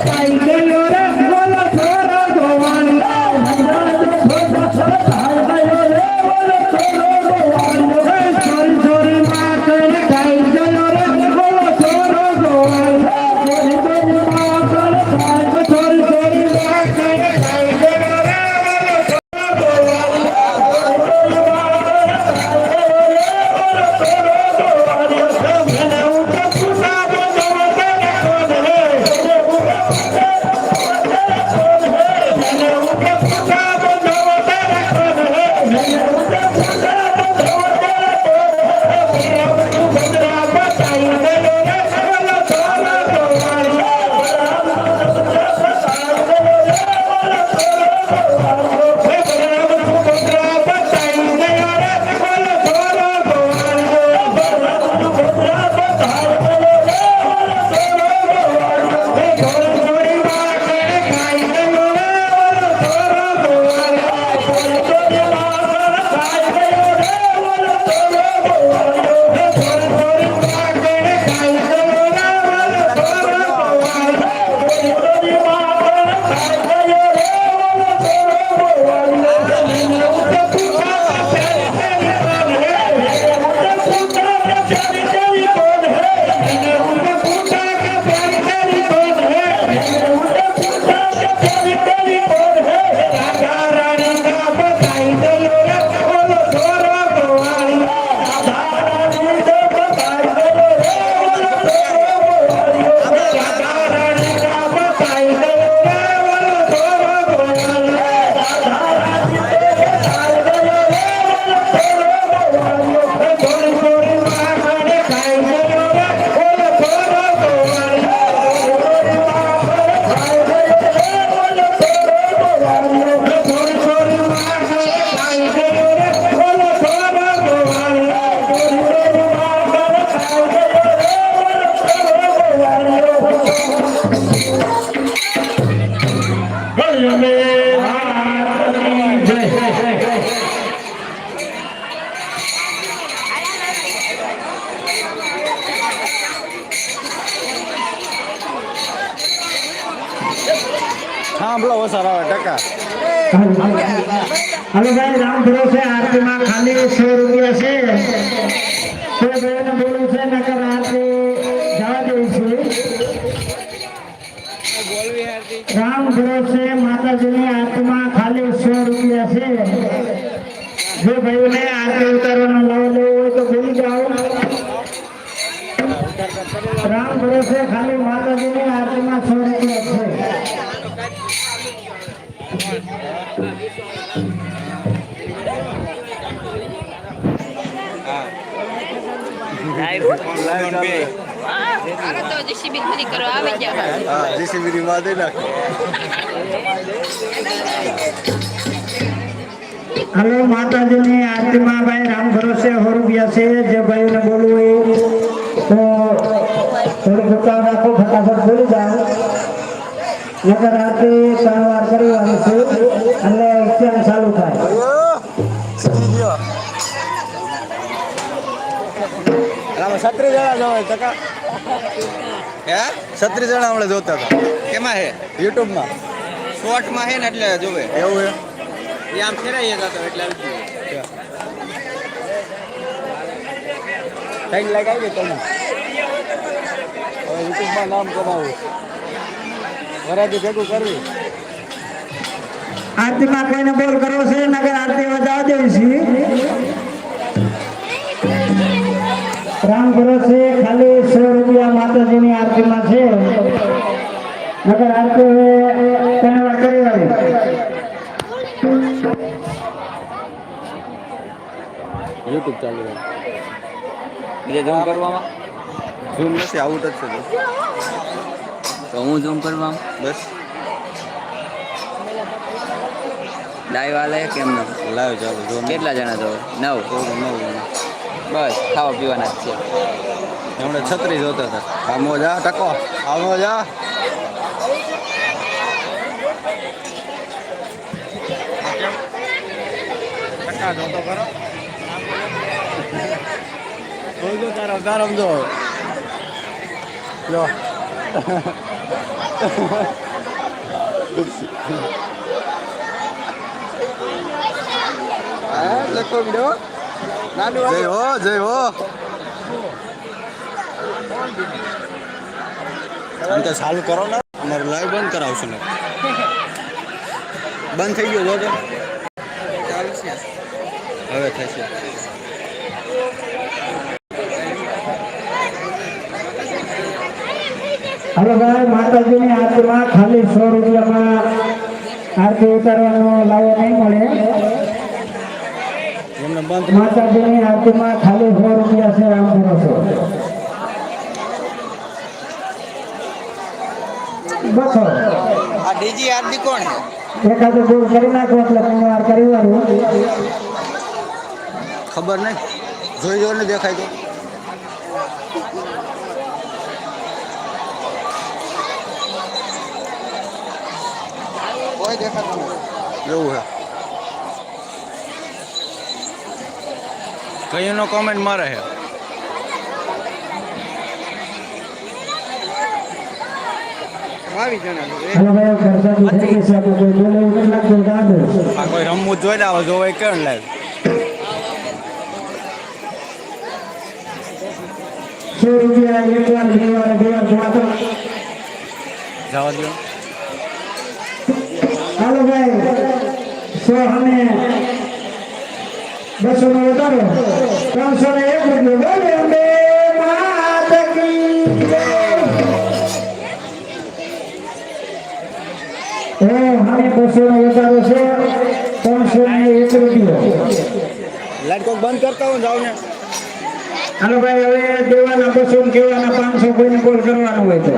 Bye. સાંભળો ઓછા આવે ટકા. હવે ભાઈ રામ ભરોસે આરતીમાં ખાલી સો રૂપિયા છે. છે ગ્રહ છે, માતાજીની આત્મા ખાલી સો રૂપિયા છે. જો ભાઈને આરતી ઉતારવાનો લાવ લેવો હોય તો ભૂલી જાઓ. રામ ભરોસે ખાલી માતાજીની આત્મા સો રૂપિયા છે. જીસીબી હા હલો માતાજીની આરતીમાં ભાઈ, રામ ભરોસે રૂપિયા છે, જે ભાઈને બોલવું એ. તો થોડું ભૂકાવ નાખો, ફટાફટ બોલી જાઓ. નગર આરતી ત્રણ વાર કરવાની છે, એટલે એક્શન ચાલુ થાય? આમાં છત્રીસ જણા જોવે ટકા હે? છત્રીસ જણા હમણાં જોતા હતા. કેમાં હે? યુટ્યુબમાં. શોર્ટમાં હે ને એટલે જોવે. એવું છે એ આમ ફેરાઈ જતો એટલે આવી ગયું. ટાઈમ તમે. હવે યુટ્યુબમાં નામ કમાવું. વરાથી ભેગું કરવું. આરતીમાં કોઈને બોલ કરવો છે નગર આરતી જવા દેવી છે. માતાજીની આરતીમાં છે. નગર આરતી હવે કરી વાળી. યુટ્યુબ ચાલુ છે બીજે જમ કરવામાં? ઝૂમ નથી આઉટ જ છે તો. હું જમ કરવામાં? બસ. લાઈવ આલે કેમ ન? લાઈવ ચાલુ જો કેટલા જણા તો નવ? નવ બસ ખાવા પીવાના જ છે. હમણાં છત્રી જોતા હતા. આમો જા ટકો. આમો જા. તારો તારમ જો. લો હા લખો બીડો નાનું જય હો જય હો. આમ સારું કરો ને. અમારું લાઈવ બંધ કરાવશું ને. બંધ થઈ ગયો જોજો હવે થશે. હલો ભાઈ માતાજીની આરતીમાં ખાલી સો રૂપિયામાં આરતી ઉતારવાનો લાવો નહીં મળે. માતાજીની આરતીમાં ખાલી સો રૂપિયા છે આમ ભરોસો બસો. આ ડીજી આરતી કોણ છે? એકાદું દૂર કરી નાખો એટલે તમે વાર કરી વાળું. ખબર નહીં. જોઈ જોઈને દેખાય તો. કોઈ દેખાતું નથી. એવું હે કઈનો કોમેન્ટ મારે છે બાવીસ જણા હલો ભાઈ ખર્ચાની થઈ ગઈ છે આપણે કોઈ રમવું જોઈ કેમ લાગે? જોવા દો. હાલો ભાઈ સો અમે બસો નો વધારો. ત્રણસો ને એક રૂપિયો. બસો નો વધારો છે ત્રણસો ને એક રૂપિયો. લાઈટ કોક બંધ કરતા હોય જાવ ને. હાલો ભાઈ હવે દેવાના બસો ને કેવાના પાંચસો કોઈને કોલ કરવાનું હોય તો.